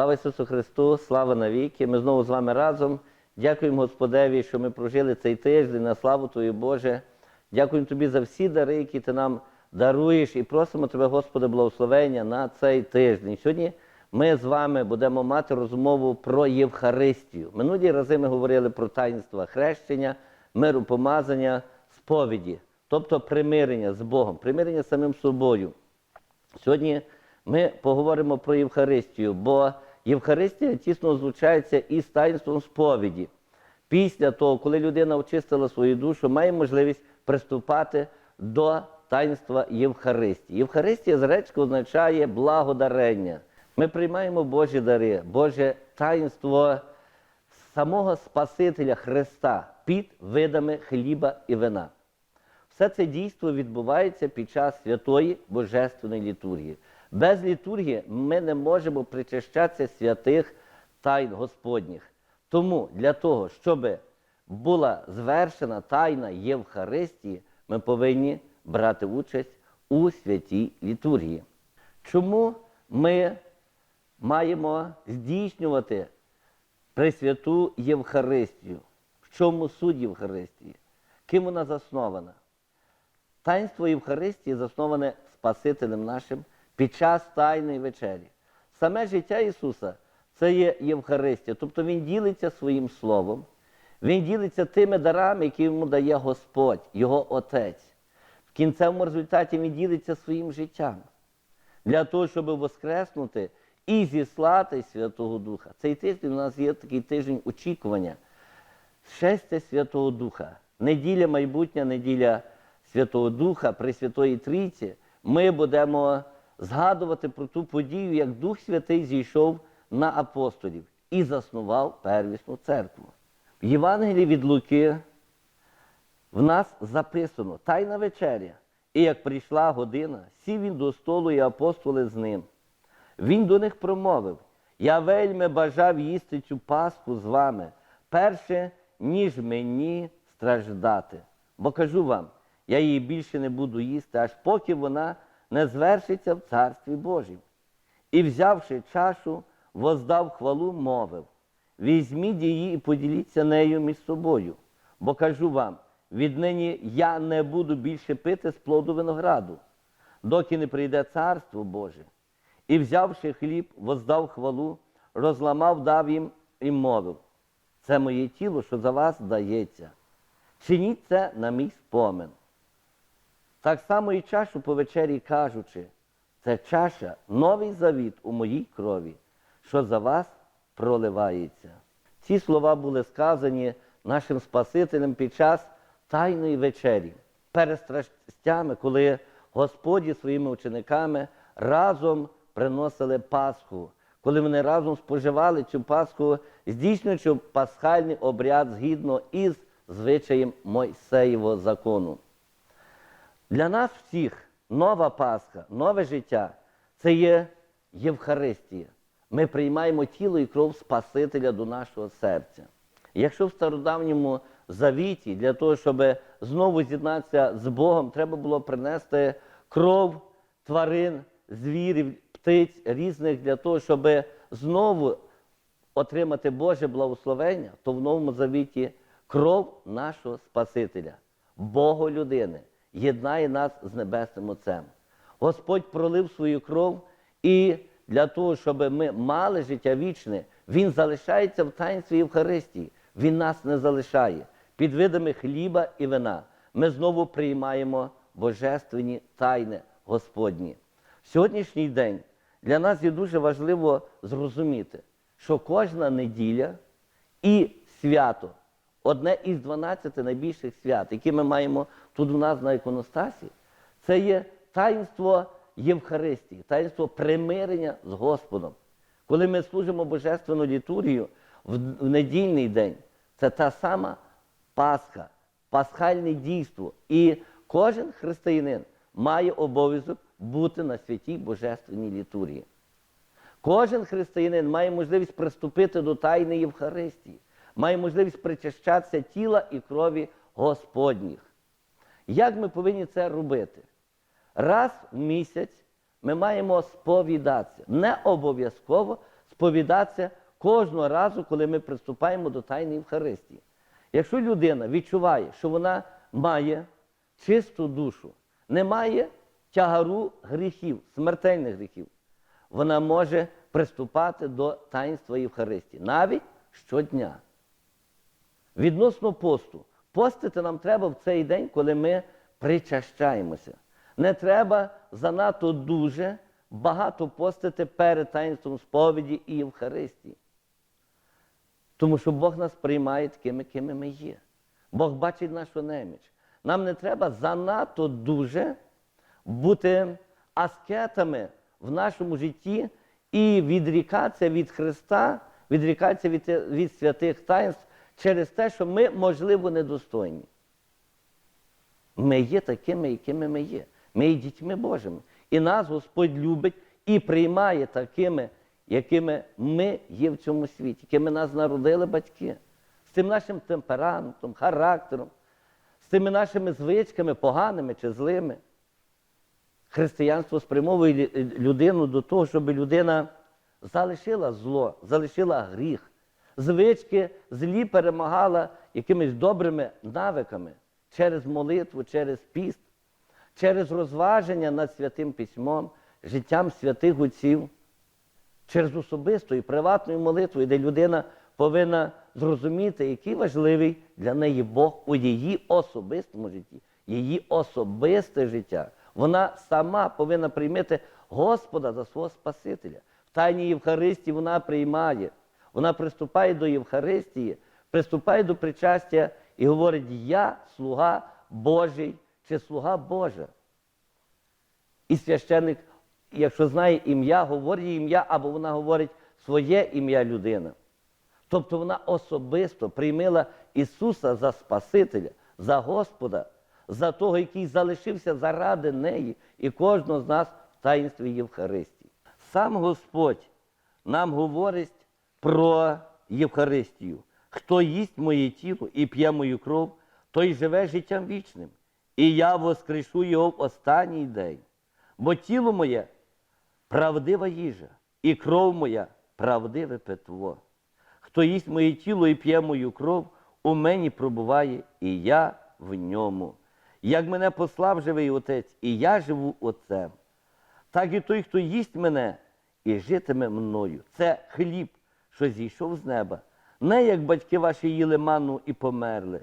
Слава Ісусу Христу, слава навіки. Ми знову з вами разом. Дякуємо Господеві, що ми прожили цей тиждень на славу Твою Боже. Дякуємо Тобі за всі дари, які ти нам даруєш, і просимо Тебе, Господи, благословення на цей тиждень. Сьогодні ми з вами будемо мати розмову про Євхаристію. Минулі рази ми говорили про таїнства хрещення, миропомазання, сповіді, тобто примирення з Богом, примирення з самим собою. Сьогодні ми поговоримо про Євхаристію, бо Євхаристія тісно злучається із таїнством сповіді. Після того, коли людина очистила свою душу, має можливість приступати до таїнства Євхаристії. Євхаристія з грецького означає благодарення. Ми приймаємо Божі дари, Боже таїнство самого Спасителя Христа під видами хліба і вина. Все це дійство відбувається під час святої Божественної літургії. Без літургії ми не можемо причащатися святих тайн Господніх. Тому для того, щоб була звершена тайна Євхаристії, ми повинні брати участь у святій літургії. Чому ми маємо здійснювати Пресвяту Євхаристію? В чому суть Євхаристії? Ким вона заснована? Таїнство Євхаристії засноване Спасителем нашим під час Тайної вечері. Саме життя Ісуса це є Євхаристія, тобто Він ділиться своїм словом, Він ділиться тими дарами, які йому дає Господь, Його Отець. В кінцевому результаті Він ділиться своїм життям для того, щоб воскреснути і зіслати Святого Духа. Цей тиждень у нас є такий тиждень очікування. Шестя Святого Духа, неділя майбутня, неділя Святого Духа, Пресвятої Трійці, ми будемо згадувати про ту подію, як Дух Святий зійшов на апостолів і заснував первісну церкву. В Євангелії від Луки в нас записано Тайна вечеря. І як прийшла година, сів він до столу і апостоли з ним. Він до них промовив: Я вельми бажав їсти цю пасху з вами, перше, ніж мені страждати. Бо кажу вам, я її більше не буду їсти, аж поки вона не звершиться в Царстві Божім. І, взявши чашу, воздав хвалу, мовив: Візьміть її і поділіться нею між собою. Бо кажу вам, віднині я не буду більше пити з плоду винограду, доки не прийде Царство Боже. І, взявши хліб, воздав хвалу, розламав, дав їм і мовив: Це моє тіло, що за вас дається. Чиніть це на мій спомин. Так само і чашу по вечері кажучи, це чаша, новий завіт у моїй крові, що за вас проливається. Ці слова були сказані нашим Спасителем під час Тайної вечері, перед страстями, коли Господь зі своїми учениками разом приносили Пасху, коли вони разом споживали цю Пасху, здійснюючи пасхальний обряд згідно із звичаєм Мойсеєвого закону. Для нас всіх нова Пасха, нове життя це є Євхаристія. Ми приймаємо тіло і кров Спасителя до нашого серця. Якщо в стародавньому завіті для того, щоб знову з'єднатися з Богом, треба було принести кров тварин, звірів, птиць різних для того, щоб знову отримати Боже благословення, то в новому завіті кров нашого Спасителя, Бога людини, єднає нас з Небесним Отцем. Господь пролив свою кров і для того, щоб ми мали життя вічне, Він залишається в таїнстві Євхаристії. Він нас не залишає. Під видами хліба і вина ми знову приймаємо божественні тайни Господні. Сьогоднішній день для нас є дуже важливо зрозуміти, що кожна неділя і свято, одне із 12 найбільших свят, які ми маємо тут у нас на іконостасі, це є таїнство Євхаристії, таїнство примирення з Господом. Коли ми служимо Божественну літургію в недільний день, це та сама Пасха, пасхальне дійство. І кожен християнин має обов'язок бути на святій Божественній літургії. Кожен християнин має можливість приступити до Тайни Євхаристії, має можливість причащатися тіла і крові Господніх. Як ми повинні це робити? Раз в місяць ми маємо сповідатися. Не обов'язково сповідатися кожного разу, коли ми приступаємо до Тайної Євхаристії. Якщо людина відчуває, що вона має чисту душу, не має тягару гріхів, смертельних гріхів, вона може приступати до таїнства Євхаристії навіть щодня. Відносно посту. Постити нам треба в цей день, коли ми причащаємося. Не треба занадто дуже багато постити перед таїнством сповіді і Євхаристії. Тому що Бог нас приймає такими, кими ми є. Бог бачить нашу неміч. Нам не треба занадто дуже бути аскетами в нашому житті і відрікатися від Христа, відрікатися від, від святих таїнств через те, що ми, можливо, недостойні. Ми є такими, якими ми є. Ми є дітьми Божими. І нас Господь любить і приймає такими, якими ми є в цьому світі, якими нас народили батьки, з тим нашим темпераментом, характером, з тими нашими звичками, поганими чи злими. Християнство спрямовує людину до того, щоб людина залишила зло, залишила гріх, звички злі перемагала якимись добрими навиками через молитву, через піст, через розваження над святим письмом, життям святих отців, через особисту і приватну молитву, де людина повинна зрозуміти, який важливий для неї Бог у її особистому житті, її особисте життя. Вона сама повинна приймати Господа за свого Спасителя. В Тайній Євхаристії вона приймає, вона приступає до Євхаристії, приступає до причастя і говорить: Я слуга Божий чи слуга Божа. І священник, якщо знає ім'я, говорить ім'я, або вона говорить своє ім'я людина. Тобто вона особисто приймила Ісуса за Спасителя, за Господа, за того, який залишився заради неї і кожного з нас в таїнстві Євхаристії. Сам Господь нам говорить про Євхаристію. Хто їсть моє тіло і п'є мою кров, той живе життям вічним, і я воскрешу його в останній день. Бо тіло моє правдива їжа, і кров моя правдиве питво. Хто їсть моє тіло і п'є мою кров, у мені пробуває, і я в ньому. Як мене послав живий Отець, і я живу Отцем, так і той, хто їсть мене і житиме мною. Це хліб, що зійшов з неба. Не як батьки ваші їли ману і померли.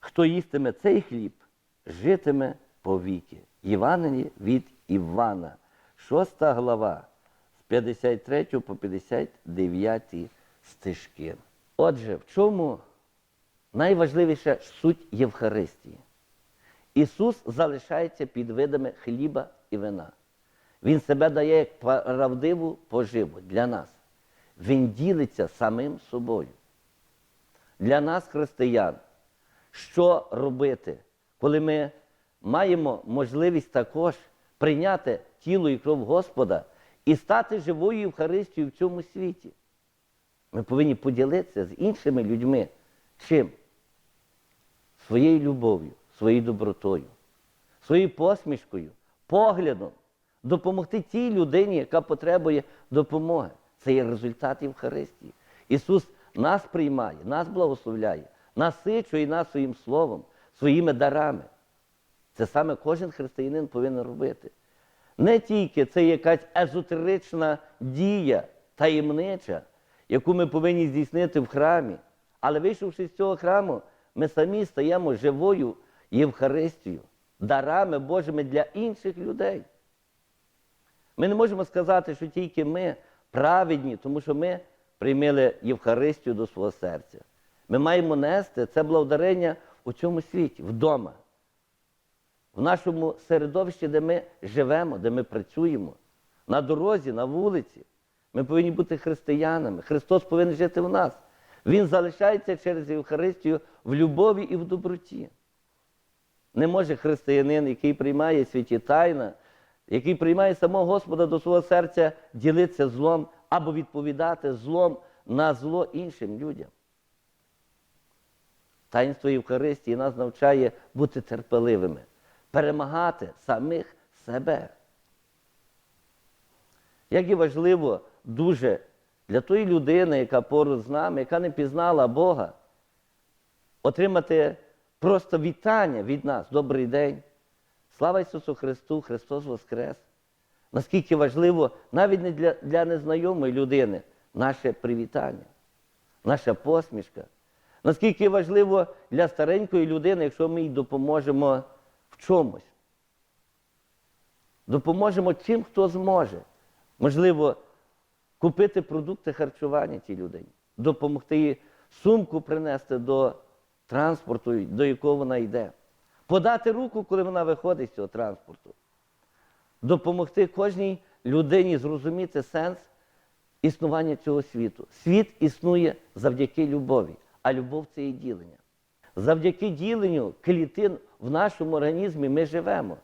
Хто їстиме цей хліб, житиме повіки. Євангеліє від Івана, 6 глава, з 53 по 59 стишки. Отже, в чому найважливіша суть Євхаристії? Ісус залишається під видами хліба і вина. Він себе дає як правдиву поживу для нас. Він ділиться самим собою. Для нас, християн, що робити, коли ми маємо можливість також прийняти тіло і кров Господа і стати живою Євхаристією в цьому світі? Ми повинні поділитися з іншими людьми. Чим? Своєю любов'ю, своєю добротою, своєю посмішкою, поглядом, допомогти тій людині, яка потребує допомоги. Це є результат Євхаристії. Ісус нас приймає, нас благословляє, насичує нас своїм словом, своїми дарами. Це саме кожен християнин повинен робити. Не тільки це якась езотерична дія, таємнича, яку ми повинні здійснити в храмі, але вийшовши з цього храму, ми самі стаємо живою Євхаристією, дарами Божими для інших людей. Ми не можемо сказати, що тільки ми праведні, тому що ми приймали Євхаристію до свого серця. Ми маємо нести це благодарення у цьому світі, вдома, в нашому середовищі, де ми живемо, де ми працюємо, на дорозі, на вулиці. Ми повинні бути християнами. Христос повинен жити в нас. Він залишається через Євхаристію в любові і в доброті. Не може християнин, який приймає святі тайна, який приймає самого Господа до свого серця, ділитися злом або відповідати злом на зло іншим людям. Таїнство Євхаристії нас навчає бути терпеливими, перемагати самих себе. Як і важливо дуже для тої людини, яка поруч з нами, яка не пізнала Бога, отримати просто вітання від нас. Добрий день. Слава Ісусу Христу, Христос Воскрес. Наскільки важливо навіть не для, для незнайомої людини наше привітання, наша посмішка. Наскільки важливо для старенької людини, якщо ми їй допоможемо в чомусь. Допоможемо чим, хто зможе. Можливо, купити продукти харчування тій людині, допомогти їй сумку принести до транспорту, до якого вона йде, подати руку, коли вона виходить з цього транспорту, допомогти кожній людині зрозуміти сенс існування цього світу. Світ існує завдяки любові, а любов це і ділення. Завдяки діленню клітин в нашому організмі ми живемо.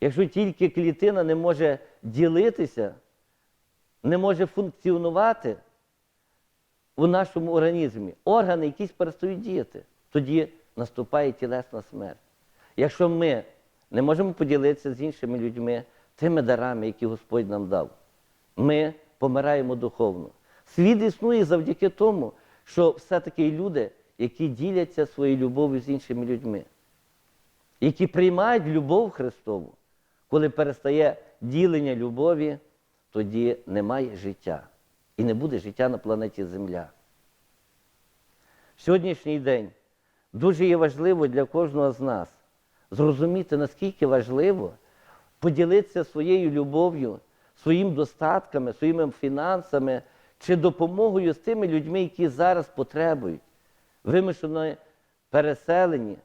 Якщо тільки клітина не може ділитися, не може функціонувати у нашому організмі, органи якісь перестають діяти, тоді наступає тілесна смерть. Якщо ми не можемо поділитися з іншими людьми тими дарами, які Господь нам дав, ми помираємо духовно. Світ існує завдяки тому, що все-таки люди, які діляться своєю любов'ю з іншими людьми, які приймають любов Христову. Коли перестає ділення любові, тоді немає життя. І не буде життя на планеті Земля. Сьогоднішній день дуже є важливо для кожного з нас зрозуміти, наскільки важливо поділитися своєю любов'ю, своїм достатками, своїми фінансами чи допомогою з тими людьми, які зараз потребують, вимушено переселені,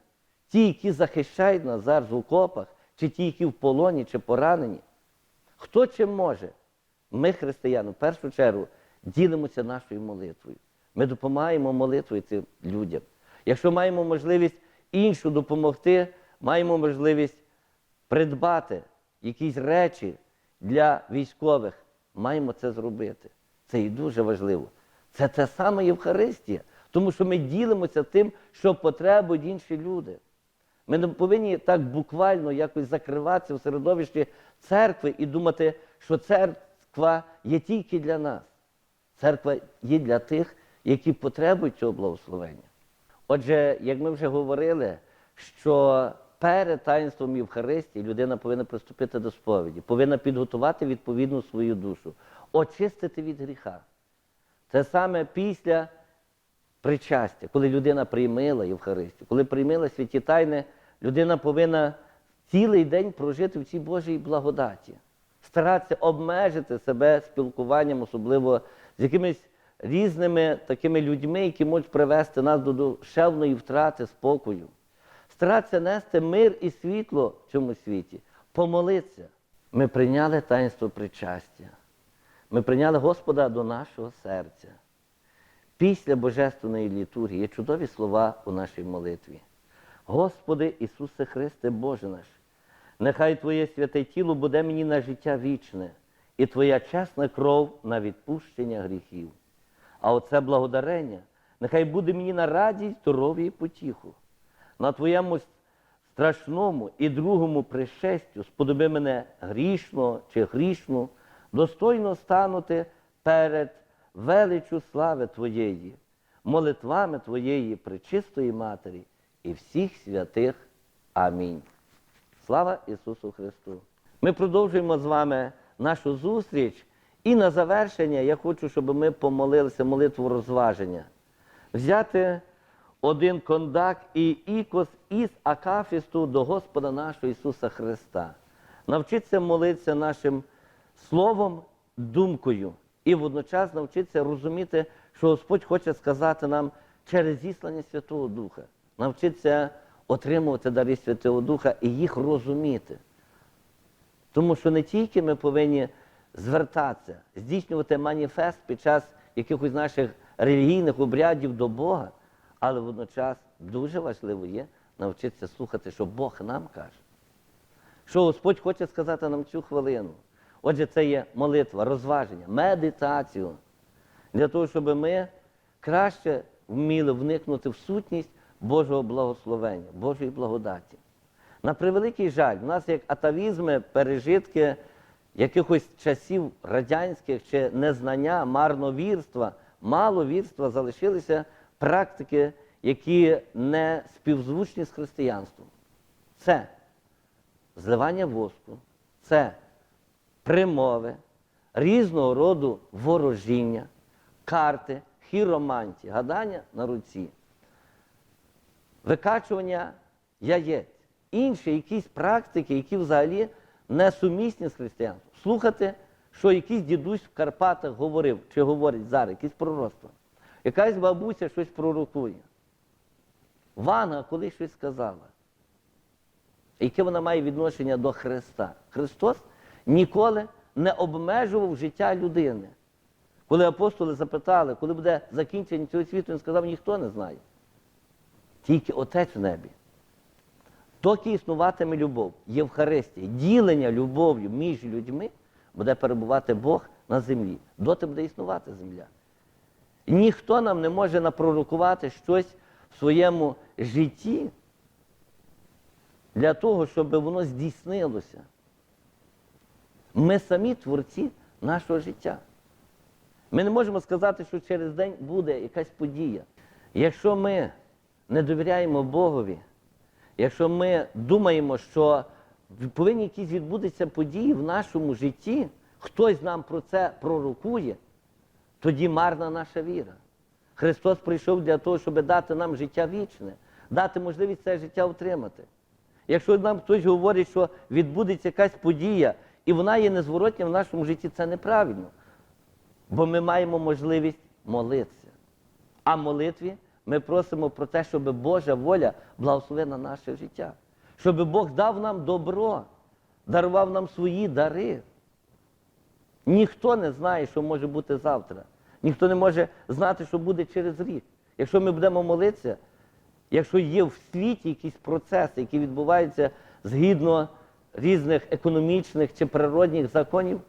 ті, які захищають нас зараз в окопах, чи ті, які в полоні, чи поранені. Хто чим може? Ми, християни, в першу чергу, ділимося нашою молитвою. Ми допомагаємо молитвою цим людям. Якщо маємо можливість іншу допомогти, маємо можливість придбати якісь речі для військових, маємо це зробити. Це і дуже важливо. Це те саме Євхаристія, тому що ми ділимося тим, що потребують інші люди. Ми не повинні так буквально якось закриватися в середовищі церкви і думати, що церква є тільки для нас. Церква є для тих, які потребують цього благословення. Отже, як ми вже говорили, що перед таїнством Євхаристії людина повинна приступити до сповіді, повинна підготувати відповідну свою душу, очистити від гріха. Це саме після причастя, коли людина приймила Євхаристію, коли приймила святі тайни, людина повинна цілий день прожити в цій Божій благодаті, старатися обмежити себе спілкуванням, особливо з якимись різними такими людьми, які можуть привести нас до душевної втрати спокою. Старатися нести мир і світло в цьому світі, помолитися. Ми прийняли таїнство причастя. Ми прийняли Господа до нашого серця. Після Божественної літургії є чудові слова у нашій молитві. Господи Ісусе Христе Боже наш, нехай Твоє святе тіло буде мені на життя вічне, і Твоя чесна кров на відпущення гріхів. А оце благодарення нехай буде мені на радість, здоров'я і потіху. На Твоєму страшному і другому пришестю сподоби мене грішно чи грішну, достойно станути перед величу слави Твоєї, молитвами Твоєї пречистої Матері і всіх святих. Амінь. Слава Ісусу Христу! Ми продовжуємо з вами нашу зустріч. І на завершення я хочу, щоб ми помолилися молитву розваження. Взяти один кондак і ікос із акафісту до Господа нашого Ісуса Христа. Навчитися молитися нашим словом, думкою. І водночас навчитися розуміти, що Господь хоче сказати нам через зіслання Святого Духа. Навчитися отримувати дари Святого Духа і їх розуміти. Тому що не тільки ми повинні звертатися, здійснювати маніфест під час якихось наших релігійних обрядів до Бога, але водночас дуже важливо є навчитися слухати, що Бог нам каже. Що Господь хоче сказати нам цю хвилину. Отже, це є молитва, розваження, медитацію для того, щоб ми краще вміли вникнути в сутність Божого благословення, Божої благодаті. На превеликий жаль, в нас як атавізми, пережитки якихось часів радянських чи незнання, марновірства, маловірства залишилися практики, які не співзвучні з християнством. Це зливання воску, це примови, різного роду ворожіння, карти, хіромантії, гадання на руці, викачування яєць, інші якісь практики, які взагалі не сумісні з християнством. Слухати, що якийсь дідусь в Карпатах говорив, чи говорить зараз, якісь пророцтва. Якась бабуся щось пророкує. Ванга колись щось сказала. Яке вона має відношення до Христа? Христос ніколи не обмежував життя людини. Коли апостоли запитали, коли буде закінчення цього світу, він сказав, ніхто не знає. Тільки Отець в небі. Доки існуватиме любов, Євхаристія, ділення любов'ю між людьми, буде перебувати Бог на землі. Доти буде існувати земля. Ніхто нам не може напророкувати щось в своєму житті для того, щоб воно здійснилося. Ми самі творці нашого життя. Ми не можемо сказати, що через день буде якась подія. Якщо ми не довіряємо Богові, якщо ми думаємо, що повинні якісь відбудеться події в нашому житті, хтось нам про це пророкує, тоді марна наша віра. Христос прийшов для того, щоб дати нам життя вічне, дати можливість це життя отримати. Якщо нам хтось говорить, що відбудеться якась подія, і вона є незворотня в нашому житті, це неправильно. Бо ми маємо можливість молитися. А в молитві ми просимо про те, щоб Божа воля благословила наше життя. Щоб Бог дав нам добро, дарував нам свої дари. Ніхто не знає, що може бути завтра. Ніхто не може знати, що буде через рік. Якщо ми будемо молитися, якщо є в світі якісь процеси, які відбуваються згідно різних економічних чи природних законів,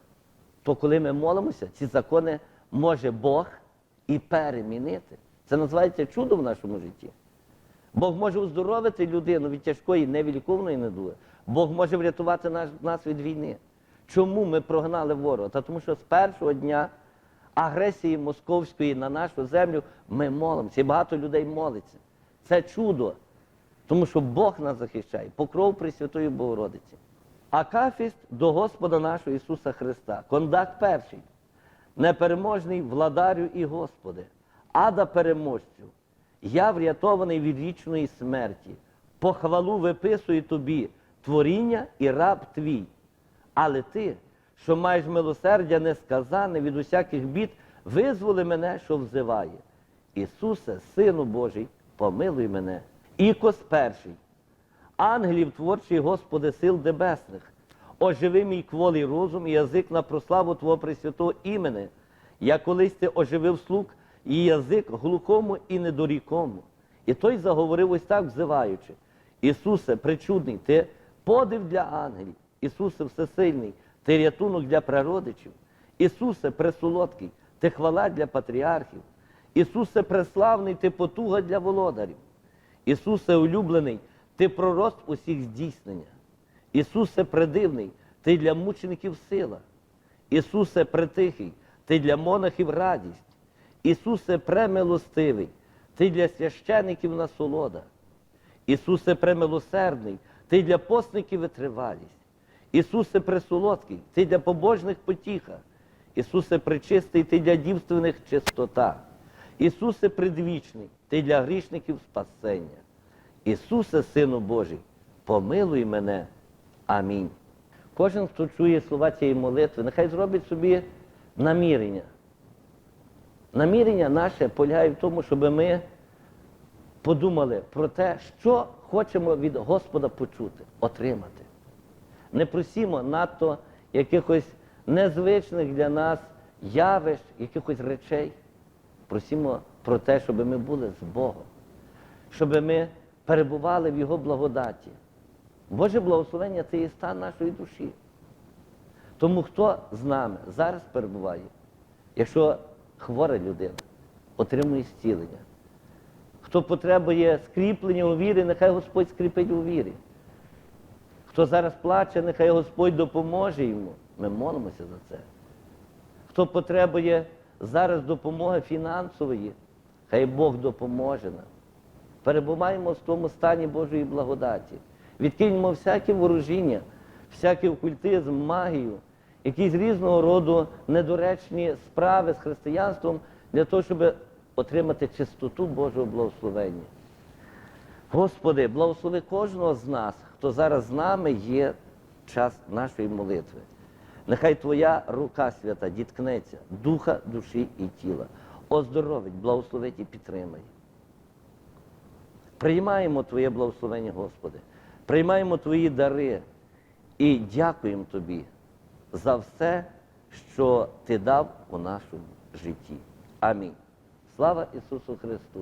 то коли ми молимося, ці закони може Бог і перемінити. Це називається чудо в нашому житті. Бог може оздоровити людину від тяжкої невіліковної недуги. Бог може врятувати нас від війни. Чому ми прогнали ворога? Тому що з першого дня агресії московської на нашу землю ми молимося. І багато людей молиться. Це чудо. Тому що Бог нас захищає, покров Пресвятої Богородиці. Акафіст до Господа нашого Ісуса Христа. Кондак перший. Непереможний владарю і Господи, ада переможцю. Я врятований від вічної смерті. Похвалу виписую тобі творіння і раб твій. Але ти, що маєш милосердя несказане від усяких бід, визволи мене, що взиває. Ісусе, Сину Божий, помилуй мене. Ікос перший. Ангелів творчий, Господи, сил небесних, оживи мій кволий розум і язик на прославу Твого Пресвятого імени, як колись ти оживив слуг і язик глухому і недорікому. І той заговорив ось так, взиваючи. Ісусе, причудний, ти подив для ангелів, Ісусе всесильний, ти рятунок для прародичів, Ісусе пресолодкий, ти хвала для патріархів, Ісусе преславний, ти потуга для володарів. Ісусе улюблений, ти пророст усіх здійснення. Ісусе предивний, ти для мучеників сила. Ісусе притихий, ти для монахів радість. Ісусе премилостивий, ти для священиків насолода. Ісусе премилосердний, ти для постників витривалість. Ісусе пресолодкий, ти для побожних потіха. Ісусе пречистий, ти для дівственних чистота. Ісусе предвічний, ти для грішників спасення. Ісусе, Сину Божий, помилуй мене. Амінь. Кожен, хто чує слова цієї молитви, нехай зробить собі намірення. Намірення наше полягає в тому, щоб ми подумали про те, що хочемо від Господа почути, отримати. Не просімо надто якихось незвичних для нас явищ, якихось речей. Просімо про те, щоб ми були з Богом, щоб ми перебували в Його благодаті. Боже благословення це є стан нашої душі. Тому хто з нами зараз перебуває, якщо хвора людина, отримує зцілення. Хто потребує скріплення у вірі, нехай Господь скріпить у вірі. Хто зараз плаче, нехай Господь допоможе йому Ми молимося за це. Хто потребує зараз допомоги фінансової, хай Бог допоможе нам. Перебуваємо в тому стані Божої благодаті. Відкиньмо всяке ворожіння, всякий окультизм, магію, якісь різного роду недоречні справи з християнством для того, щоб отримати чистоту Божого благословення. Господи, благослови кожного з нас, хто зараз з нами є час нашої молитви. Нехай Твоя рука свята діткнеться духа, душі і тіла, оздоровить, благословить і підтримає. Приймаємо Твоє благословення, Господи, приймаємо Твої дари і дякуємо Тобі за все, що Ти дав у нашому житті. Амінь. Слава Ісусу Христу!